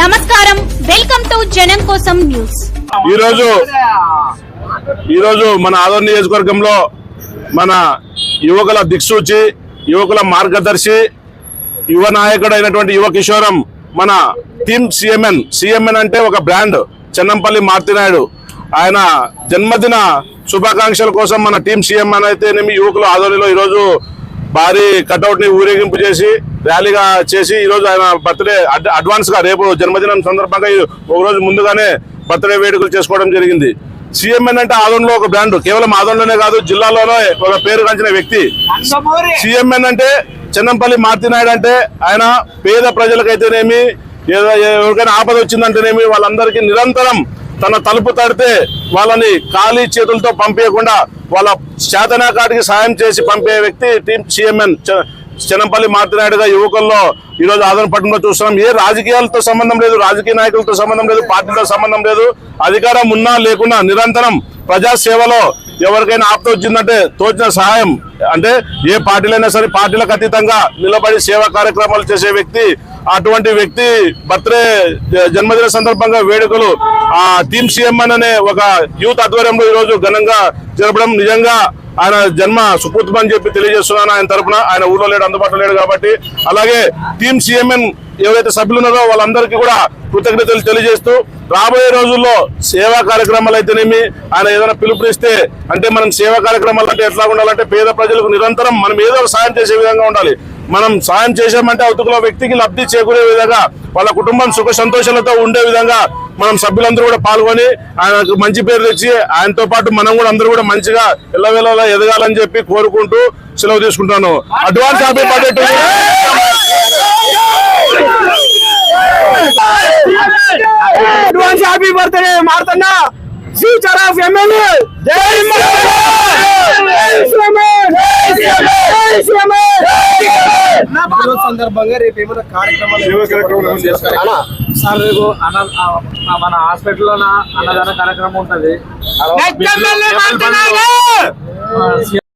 నమస్కారం. Welcome to జనం కోసం న్యూస్. ఈరోజు ఈరోజు మన ఆదరణ నియోజకవర్గంలో మన యువకుల దిక్సూచి యువకుల మార్గదర్శి యువ నాయకుడు అయినటువంటి యువ కిషోరం మన టీమ్ సిఎంఎన్. సిఎంఎన్ అంటే ఒక బ్రాండ్ చెన్నంపల్లి మార్తినాయుడు ఆయన జన్మదిన శుభాకాంక్షల కోసం మన టీం సిఎంఎన్ అయితేనేమి యువకుల ఆధ్వర్యంలో ఈరోజు భారీ కటౌట్ని ఊరేగింపు చేసి ర్యాలీగా చేసి ఈ రోజు ఆయన బర్త్డే అడ్వాన్స్గా రేపు జన్మదినం సందర్భంగా ఈ ఒక రోజు ముందుగానే బర్త్డే వేడుకలు చేసుకోవడం జరిగింది. సిఎంఎన్ అంటే ఆదోన్లో ఒక బ్రాండ్ కేవలం ఆదోన్లోనే కాదు జిల్లాలోనే ఒక పేరు గంచిన వ్యక్తి. సిఎంఎన్ అంటే చెన్నంపల్లి మార్తినాయుడు అంటే ఆయన పేద ప్రజలకైతేనేమి ఏదో ఎవరికైనా ఆపద వచ్చిందంటేనేమి వాళ్ళందరికీ నిరంతరం తన తలుపు తడితే వాళ్ళని ఖాళీ చేతులతో పంపించకుండా వాళ్ళ చేతనాకాటికి సాయం చేసి పంపే వ్యక్తి టీం సిఎంఎన్ చెన్నంపల్లి మార్తినాయుడుగా యువకుల్లో? ఈ రోజు ఆదరణపట్నంలో చూస్తున్నాం. ఏ రాజకీయాలతో సంబంధం లేదు రాజకీయ నాయకులతో సంబంధం లేదు పార్టీతో సంబంధం లేదు. అధికారం ఉన్నా లేకున్నా నిరంతరం ప్రజా సేవలో ఎవరికైనా ఆప్త వచ్చిందంటే తోచిన సహాయం. అంటే ఏ పార్టీలైనా సరే పార్టీలకు అతీతంగా నిలబడి సేవా కార్యక్రమాలు చేసే వ్యక్తి అటువంటి వ్యక్తి బర్త్డే జన్మదిన సందర్భంగా వేడుకలు ఆ టీమ్ సీఎం అనే ఒక యూత్ ఆధ్వర్యంలో ఈ రోజు ఘనంగా జరపడం నిజంగా ఆయన జన్మ సుకృతం అని చెప్పి తెలియజేస్తున్నాను ఆయన తరఫున ఆయన ఊర్లో లేడు అందుబాటులో లేడు కాబట్టి. అలాగే టీమ్ సీఎంఎన్ ఎవరైతే సభ్యులు ఉన్నారో వాళ్ళందరికీ కూడా కృతజ్ఞతలు తెలియజేస్తూ రాబోయే రోజుల్లో సేవా కార్యక్రమాలు అయితేనేమి ఆయన ఏదైనా పిలుపునిస్తే అంటే మనం సేవా కార్యక్రమాలు అంటే ఎట్లా ఉండాలంటే పేద ప్రజలకు నిరంతరం మనం ఏదో ఒక సాయం చేసే విధంగా ఉండాలి. మనం సాయం చేసామంటే అవతల వ్యక్తికి లబ్ధి చేకూరే విధంగా వాళ్ళ కుటుంబం సుఖ సంతోషాలతో ఉండే విధంగా మనం సభ్యులందరూ కూడా పాల్గొని ఆయనకు మంచి పేరు తెచ్చి ఆయనతో పాటు మనం కూడా అందరూ కూడా మంచిగా ఎల్లవేళలా ఎదగాలని చెప్పి కోరుకుంటూ సెలవు తీసుకుంటాను. Advance happy birthday to advance happy birthday మారుతున్న. ఫ్యూచర్ ఆఫ్ ఎమ్మెల్యే రోజు సందర్భంగా రేపు ఏమైనా కార్యక్రమాలు సార్ రేపు మన హాస్పిటల్లో అన్నదాన కార్యక్రమం ఉంటది.